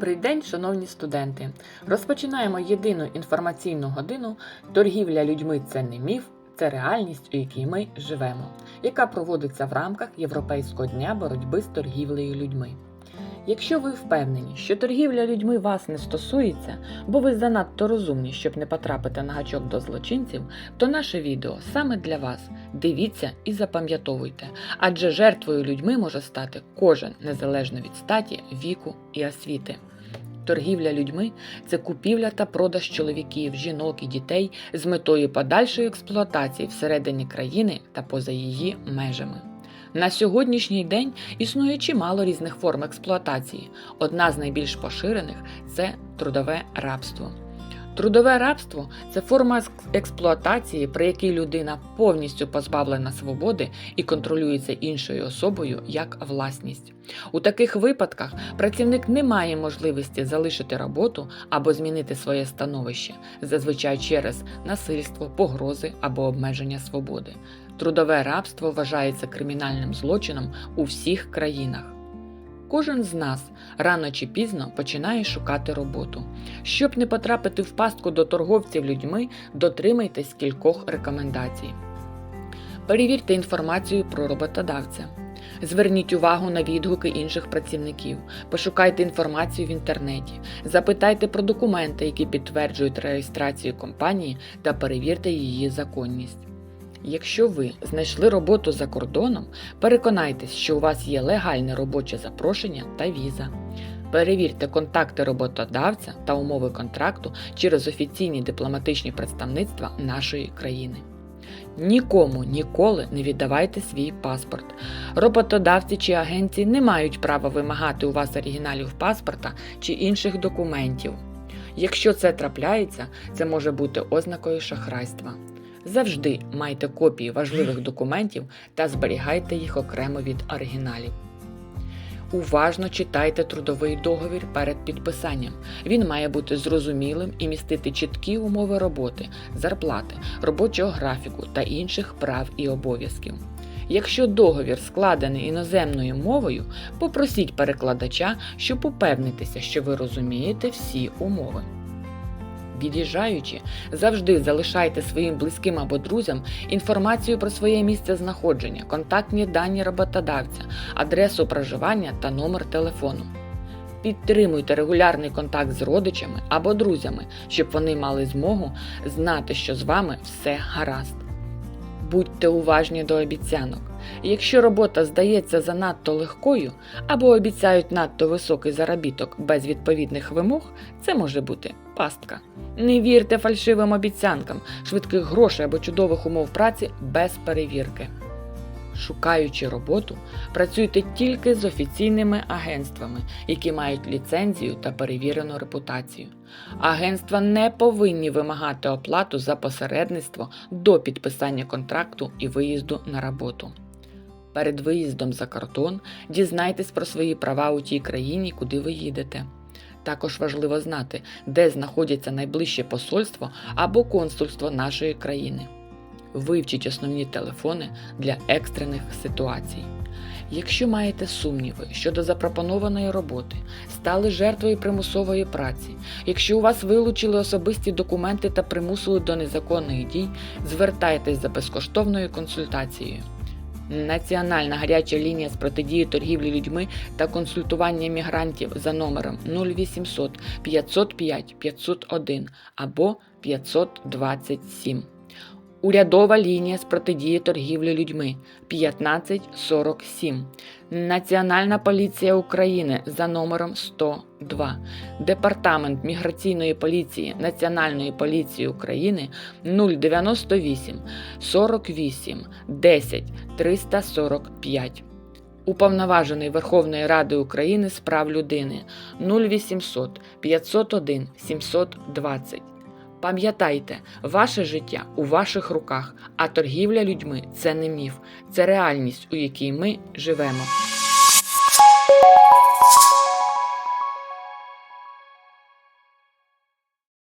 Добрий день, шановні студенти! Розпочинаємо єдину інформаційну годину Торгівля людьми це не міф, це реальність, у якій ми живемо, яка проводиться в рамках Європейського дня боротьби з торгівлею людьми. Якщо ви впевнені, що торгівля людьми вас не стосується, бо ви занадто розумні, щоб не потрапити на гачок до злочинців, то наше відео саме для вас. Дивіться і запам'ятовуйте, адже жертвою людьми може стати кожен незалежно від статі, віку і освіти. Торгівля людьми це купівля та продаж чоловіків, жінок і дітей з метою подальшої експлуатації всередині країни та поза її межами. На сьогоднішній день існує чимало різних форм експлуатації. Одна з найбільш поширених це трудове рабство. Трудове рабство це форма експлуатації, при якій людина повністю позбавлена свободи і контролюється іншою особою як власність. У таких випадках працівник не має можливості залишити роботу або змінити своє становище, зазвичай через насильство, погрози або обмеження свободи. Трудове рабство вважається кримінальним злочином у всіх країнах. Кожен з нас рано чи пізно починає шукати роботу. Щоб не потрапити в пастку до торговців людьми, дотримайтесь кількох рекомендацій. Перевірте інформацію про роботодавця. Зверніть увагу на відгуки інших працівників, пошукайте інформацію в інтернеті, запитайте про документи, які підтверджують реєстрацію компанії, та перевірте її законність. Якщо ви знайшли роботу за кордоном, переконайтесь, що у вас є легальне робоче запрошення та віза. Перевірте контакти роботодавця та умови контракту через офіційні дипломатичні представництва нашої країни. Нікому ніколи не віддавайте свій паспорт. Роботодавці чи агенції не мають права вимагати у вас оригіналів паспорта чи інших документів. Якщо це трапляється, це може бути ознакою шахрайства. Завжди майте копії важливих документів та зберігайте їх окремо від оригіналів. Уважно читайте трудовий договір перед підписанням. Він має бути зрозумілим і містити чіткі умови роботи, зарплати, робочого графіку та інших прав і обов'язків. Якщо договір складений іноземною мовою, попросіть перекладача, щоб упевнитися, що ви розумієте всі умови. Від'їжджаючи, завжди залишайте своїм близьким або друзям інформацію про своє місце знаходження, контактні дані роботодавця, адресу проживання та номер телефону. Підтримуйте регулярний контакт з родичами або друзями, щоб вони мали змогу знати, що з вами все гаразд. Будьте уважні до обіцянок. Якщо робота здається занадто легкою або обіцяють надто високий заробіток без відповідних вимог, це може бути пастка. Не вірте фальшивим обіцянкам, швидких грошей або чудових умов праці без перевірки. Шукаючи роботу, працюйте тільки з офіційними агентствами, які мають ліцензію та перевірену репутацію. Агентства не повинні вимагати оплату за посередництво до підписання контракту і виїзду на роботу. Перед виїздом за кордон дізнайтесь про свої права у тій країні, куди ви їдете. Також важливо знати, де знаходяться найближче посольство або консульство нашої країни. Вивчіть основні телефони для екстрених ситуацій. Якщо маєте сумніви щодо запропонованої роботи, стали жертвою примусової праці, якщо у вас вилучили особисті документи та примусили до незаконних дій, звертайтесь за безкоштовною консультацією. Національна гаряча лінія з протидії торгівлі людьми та консультування мігрантів за номером 0800 505 501 або 527. Урядова лінія з протидії торгівлі людьми 1547. Національна поліція України за номером 102. Департамент міграційної поліції Національної поліції України 098 48 10 345. Уповноважений Верховної Ради України з прав людини 0800 501 720. Пам'ятайте, ваше життя у ваших руках, а торгівля людьми це не міф, це реальність, у якій ми живемо.